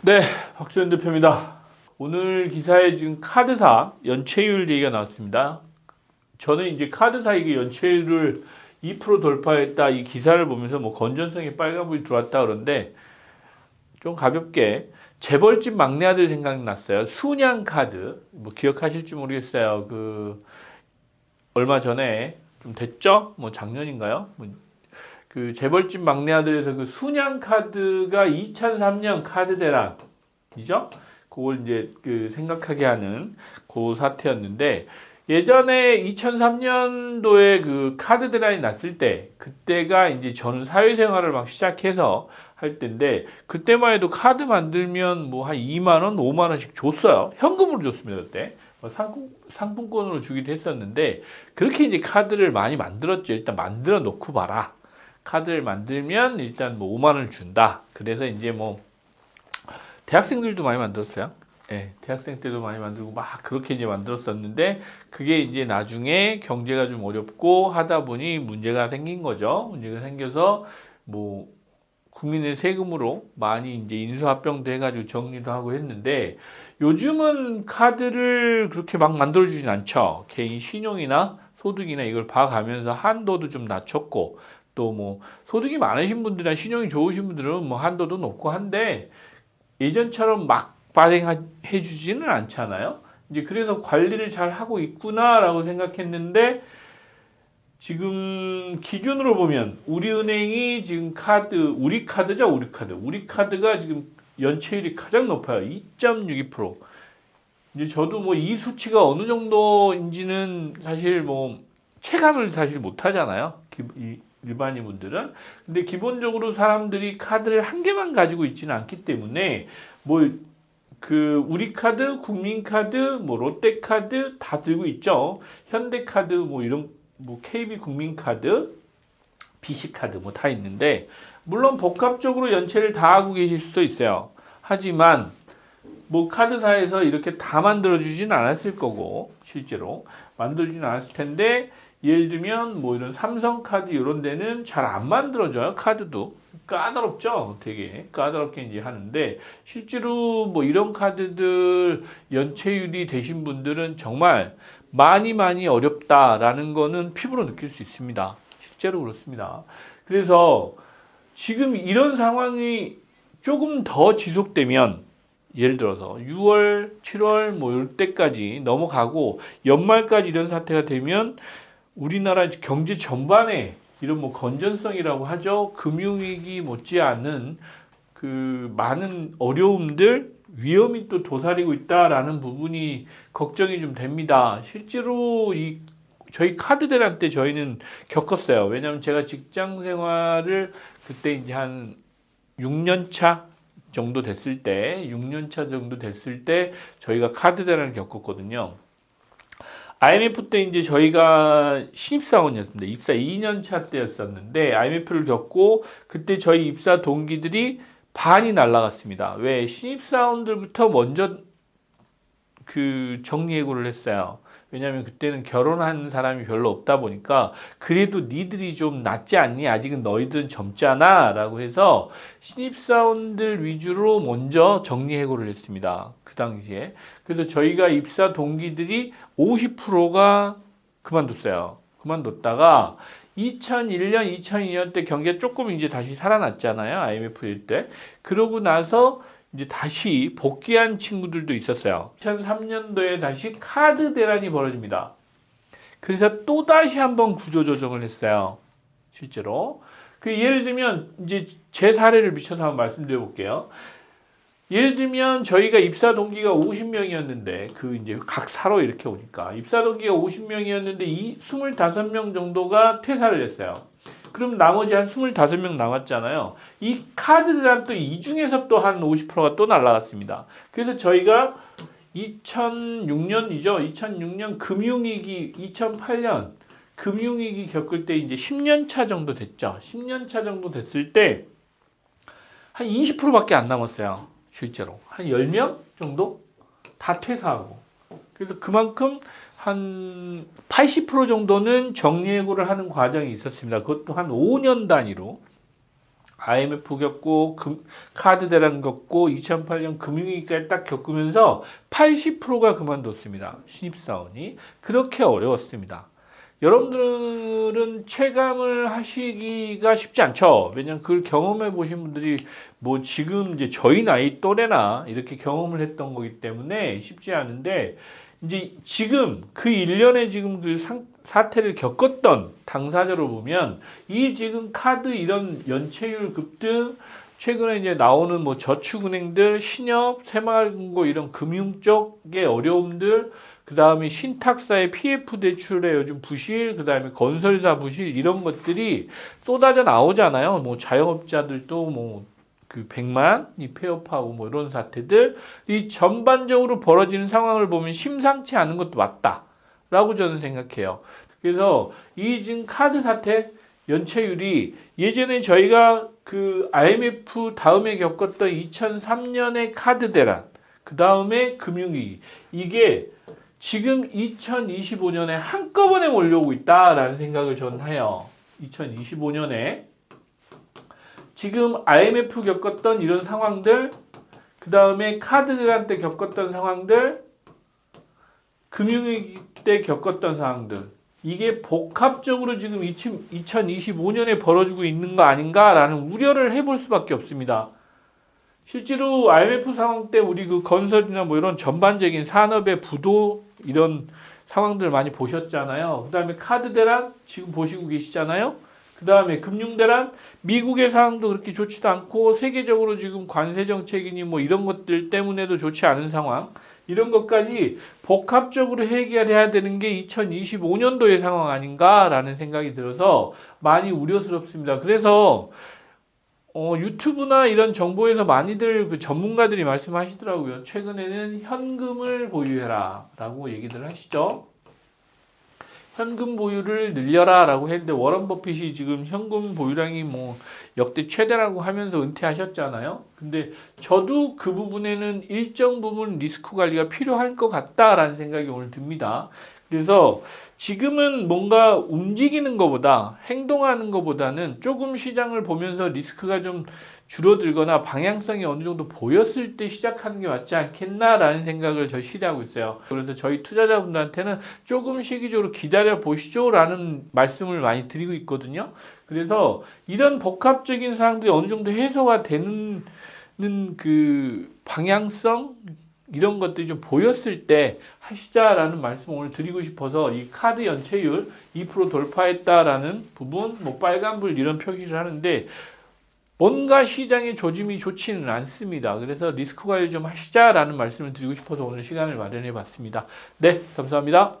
네, 박주현 대표입니다. 오늘 기사에 지금 카드사 연체율 얘기가 나왔습니다. 저는 이제 카드사 이게 연체율을 2% 돌파했다 이 기사를 보면서 뭐 건전성이 빨간불이 들어왔다 그런데 좀 가볍게 재벌집 막내 아들 생각났어요. 순양 카드 뭐 기억하실지 모르겠어요. 그 얼마 전에 좀 됐죠? 뭐 작년인가요? 뭐 그 재벌집 막내 아들에서 그 순양 카드가 2003년 카드 대란이죠. 그걸 이제 그 생각하게 하는 그 사태였는데 예전에 2003년도에 그 카드 대란이 났을 때 그때가 이제 저는 사회생활을 막 시작해서 할 때인데 그때만 해도 카드 만들면 뭐 한 2만 원, 5만 원씩 줬어요. 현금으로 줬습니다 그때. 뭐 상품, 상품권으로 주기도 했었는데 그렇게 이제 카드를 많이 만들었죠. 일단 만들어 놓고 봐라. 카드를 만들면 일단 뭐 5만 원을 준다. 그래서 이제 뭐 대학생들도 많이 만들었어요. 예, 대학생 때도 많이 만들고 막 그렇게 이제 만들었었는데 그게 이제 나중에 경제가 좀 어렵고 하다 보니 문제가 생긴 거죠. 문제가 생겨서 뭐 국민의 세금으로 많이 이제 인수합병도 해가지고 정리도 하고 했는데 요즘은 카드를 그렇게 막 만들어주진 않죠. 개인 신용이나 소득이나 이걸 봐가면서 한도도 좀 낮췄고 또 뭐 소득이 많으신 분들이나 신용이 좋으신 분들은 뭐 한도도 높고 한데 예전처럼 막 발행해 주지는 않잖아요. 이제 그래서 관리를 잘 하고 있구나라고 생각했는데 지금 기준으로 보면 우리 은행이 지금 카드 우리 카드죠 우리 카드. 우리 카드가 지금 연체율이 가장 높아요. 2.62% 이제 저도 뭐 이 수치가 어느 정도인지는 사실 뭐 체감을 사실 못 하잖아요 일반인 분들은 근데 기본적으로 사람들이 카드를 한 개만 가지고 있지는 않기 때문에 뭐 그 우리 카드, 국민 카드, 뭐 롯데 카드 다 들고 있죠. 현대 카드 뭐 이런 뭐 KB 국민 카드, BC 카드 뭐 다 있는데 물론 복합적으로 연체를 다 하고 계실 수도 있어요. 하지만 뭐 카드사에서 이렇게 다 만들어 주지는 않았을 거고 실제로 만들어 주지는 않았을 텐데 예를 들면 뭐 이런 삼성 카드 이런 데는 잘 안 만들어져요 카드도. 까다롭죠? 되게 까다롭게 이제 하는데 실제로 뭐 이런 카드들 연체율이 되신 분들은 정말 많이 많이 어렵다라는 거는 피부로 느낄 수 있습니다. 실제로 그렇습니다. 그래서 지금 이런 상황이 조금 더 지속되면 예를 들어서 6월, 7월 뭐 이때까지 넘어가고 연말까지 이런 사태가 되면 우리나라 경제 전반에 이런 뭐 건전성이라고 하죠. 금융위기 못지않은 그 많은 어려움들 위험이 또 도사리고 있다라는 부분이 걱정이 좀 됩니다. 실제로 이 저희 카드 대란 때 저희는 겪었어요. 왜냐하면 제가 직장 생활을 그때 이제 한 6년 차 정도 됐을 때, 6년 차 정도 됐을 때 저희가 카드 대란을 겪었거든요. IMF 때 이제 저희가 신입사원이었습니다. 입사 2년 차 때였었는데 IMF를 겪고 그때 저희 입사 동기들이 반이 날라갔습니다. 왜 신입사원들부터 먼저 그 정리해고를 했어요. 왜냐하면 그때는 결혼한 사람이 별로 없다 보니까 그래도 니들이 좀 낫지 않니? 아직은 너희들은 젊잖아 라고 해서 신입사원들 위주로 먼저 정리해고를 했습니다. 그 당시에. 그래서 저희가 입사 동기들이 50%가 그만뒀어요. 그만뒀다가 2001년, 2002년 때 경기가 조금 이제 다시 살아났잖아요. IMF일 때. 그러고 나서 이제 다시 복귀한 친구들도 있었어요. 2003년도에 다시 카드 대란이 벌어집니다. 그래서 또 다시 한번 구조 조정을 했어요. 실제로. 그 예를 들면 이제 제 사례를 미쳐서 한번 말씀드려 볼게요. 예를 들면 저희가 입사 동기가 50명이었는데 그 이제 각 사로 이렇게 오니까 입사 동기가 50명이었는데 이 25명 정도가 퇴사를 했어요. 그럼 나머지 한 25명 남았잖아요. 이 카드들한 또이 중에서 또 한 50%가 또 날라갔습니다. 그래서 저희가 2006년이죠. 2006년 금융위기 2008년 금융위기 겪을 때 이제 10년 차 정도 됐죠. 10년 차 정도 됐을 때 한 20%밖에 안 남았어요. 실제로. 한 10명 정도 다 퇴사하고. 그래서 그만큼 한 80% 정도는 정리해고를 하는 과정이 있었습니다. 그것도 한 5년 단위로 IMF 겪고 금- 카드 대란 겪고 2008년 금융위기까지 딱 겪으면서 80%가 그만뒀습니다. 신입사원이 그렇게 어려웠습니다. 여러분들은 체감을 하시기가 쉽지 않죠. 왜냐면 그걸 경험해 보신 분들이 뭐 지금 이제 저희 나이 또래나 이렇게 경험을 했던 거기 때문에 쉽지 않은데 이제 지금 그 일련의 지금 그 상, 사태를 겪었던 당사자로 보면 이 지금 카드 이런 연체율 급등 최근에 이제 나오는 뭐 저축은행들, 신협, 새마을금고 이런 금융 쪽의 어려움들, 그 다음에 신탁사의 PF 대출의 요즘 부실, 그 다음에 건설사 부실 이런 것들이 쏟아져 나오잖아요. 뭐 자영업자들도 뭐 그 100만이 폐업하고 뭐 이런 사태들 이 전반적으로 벌어지는 상황을 보면 심상치 않은 것도 맞다라고 저는 생각해요. 그래서 이 지금 카드 사태 연체율이 예전에 저희가 그 IMF 다음에 겪었던 2003년의 카드 대란, 그 다음에 금융위기 이게 지금 2025년에 한꺼번에 몰려오고 있다라는 생각을 저는 해요. 2025년에 지금 IMF 겪었던 이런 상황들, 그 다음에 카드 대란 때 겪었던 상황들, 금융위기 때 겪었던 상황들, 이게 복합적으로 지금 2025년에 벌어지고 있는 거 아닌가라는 우려를 해볼 수밖에 없습니다. 실제로 IMF 상황 때 우리 그 건설이나 뭐 이런 전반적인 산업의 부도 이런 상황들 많이 보셨잖아요. 그 다음에 카드 대란 지금 보시고 계시잖아요. 그 다음에 금융 대란 미국의 상황도 그렇게 좋지도 않고 세계적으로 지금 관세 정책이니 뭐 이런 것들 때문에도 좋지 않은 상황 이런 것까지 복합적으로 해결해야 되는 게 2025년도의 상황 아닌가라는 생각이 들어서 많이 우려스럽습니다. 그래서 어, 유튜브나 이런 정보에서 많이들 그 전문가들이 말씀하시더라고요. 최근에는 현금을 보유해라 라고 얘기들 하시죠. 현금 보유를 늘려라라고 했는데 워런 버핏이 지금 현금 보유량이 뭐 역대 최대라고 하면서 은퇴하셨잖아요. 근데 저도 그 부분에는 일정 부분 리스크 관리가 필요할 것 같다라는 생각이 오늘 듭니다. 그래서 지금은 뭔가 움직이는 것보다 행동하는 것보다는 조금 시장을 보면서 리스크가 좀 줄어들거나 방향성이 어느 정도 보였을 때 시작하는 게 맞지 않겠나라는 생각을 저 시대하고 있어요. 그래서 저희 투자자분들한테는 조금 시기적으로 기다려 보시죠라는 말씀을 많이 드리고 있거든요. 그래서 이런 복합적인 사항들이 어느 정도 해소가 되는 그 방향성 이런 것들이 좀 보였을 때 하시자라는 말씀 을 오늘 드리고 싶어서 이 카드 연체율 2% 돌파했다라는 부분, 뭐 빨간불 이런 표기를 하는데 뭔가 시장의 조짐이 좋지는 않습니다. 그래서 리스크 관리 좀 하시자라는 말씀을 드리고 싶어서 오늘 시간을 마련해 봤습니다. 네, 감사합니다.